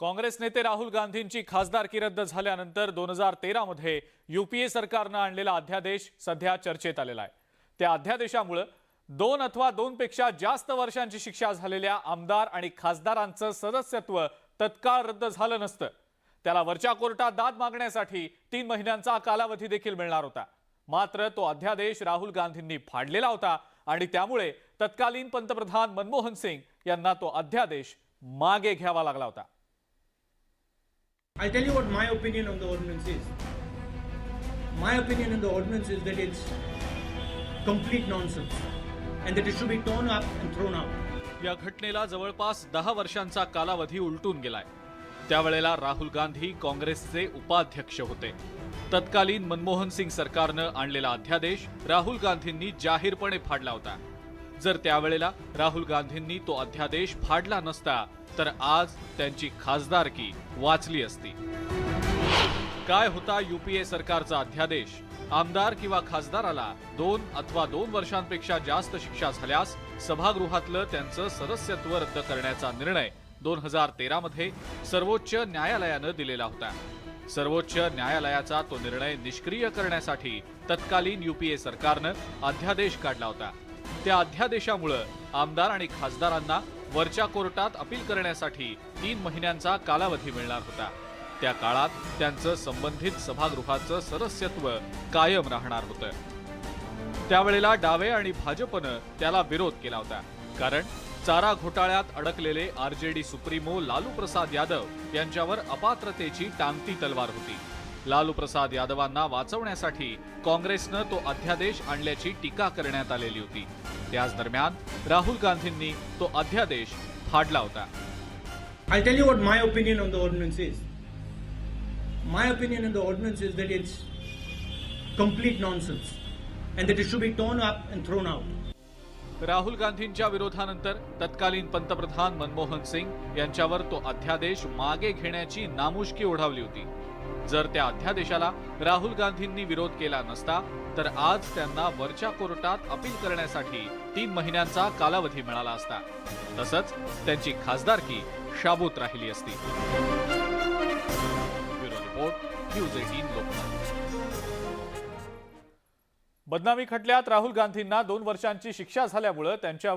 काँग्रेस नेते राहुल गांधींची खासदारकी रद्द झाल्यानंतर दोन हजार तेरामध्ये युपीए सरकारनं आणलेला अध्यादेश सध्या चर्चेत आलेला आहे. त्या अध्यादेशामुळं दोन अथवा दोनपेक्षा जास्त वर्षांची शिक्षा झालेल्या आमदार आणि खासदारांचं सदस्यत्व तत्काळ रद्द झालं नसतं. त्याला वरच्या कोर्टात दाद मागण्यासाठी तीन महिन्यांचा कालावधी देखील मिळणार होता. मात्र तो अध्यादेश राहुल गांधींनी फाडलेला होता आणि त्यामुळे तत्कालीन पंतप्रधान मनमोहन सिंग यांना तो अध्यादेश मागे घ्यावा लागला होता I'll tell you what my opinion on the ordinance is. My opinion on the ordinance is that it's complete nonsense and that it should be torn up and thrown out. या घटनेला जवळपास दहा वर्षांचा कालावधी उलटून गेलाय त्यावेळेला राहुल गांधी काँग्रेसचे उपाध्यक्ष होते. तत्कालीन मनमोहन सिंग सरकारनं आणलेला अध्यादेश राहुल गांधींनी जाहीरपणे फाडला होता. जर त्यावेळेला राहुल गांधींनी तो अध्यादेश फाडला नसता तर आज त्यांची खासदारकी वाचली असती. काय होता युपीए सरकारचा अध्यादेश? आमदार किंवा खासदाराला दोन अथवा दोन वर्षांपेक्षा जास्त शिक्षा झाल्यास सभागृहातलं त्यांचं सदस्यत्व रद्द करण्याचा निर्णय दोन हजार तेरा मध्ये सर्वोच्च न्यायालयानं दिलेला होता. सर्वोच्च न्यायालयाचा तो निर्णय निष्क्रिय करण्यासाठी तत्कालीन युपीए सरकारनं अध्यादेश काढला होता. त्या अध्यादेशामुळं आमदार आणि खासदारांना वरच्या कोर्टात अपील करण्यासाठी तीन महिन्यांचा कालावधी मिळणार होता. त्या काळात त्यांचं संबंधित सभागृहाचं सदस्यत्व कायम राहणार होतं. त्यावेळेला डावे आणि भाजपनं त्याला विरोध केला होता. कारण चारा घोटाळ्यात अडकलेले R J D supremo Lalu Prasad Yadav यांच्यावर अपात्रतेची टांगती तलवार होती. लालू प्रसाद यादवांना वाचवण्यासाठी काँग्रेसनं तो अध्यादेश आणल्याची टीका करण्यात आलेली होती. त्याच दरम्यान राहुल गांधींनी तो अध्यादेश फाडला होता. I tell you what my opinion on the ordinance is my opinion on the ordinance is that it's complete nonsense and that be torn up and thrown out Rahul गांधींच्या विरोधानंतर तत्कालीन पंतप्रधान मनमोहन सिंग यांच्यावर तो अध्यादेश मागे घेण्याची नामुष्की ओढावली होती. जर त्या अध्यादेशाला राहुल गांधींनी विरोध केला नसता तर आज त्यांना वरच्या कोर्टात अपील करण्यासाठी तीन महिन्यांचा कालावधी मिळाला असता. तसंच त्यांची खासदारकी शाबूत राहिली असती. Bureau report news eighteen. बदनामी खटल्यात राहुल गांधींना दोन वर्षांची शिक्षा झाल्यामुळं त्यांच्यावर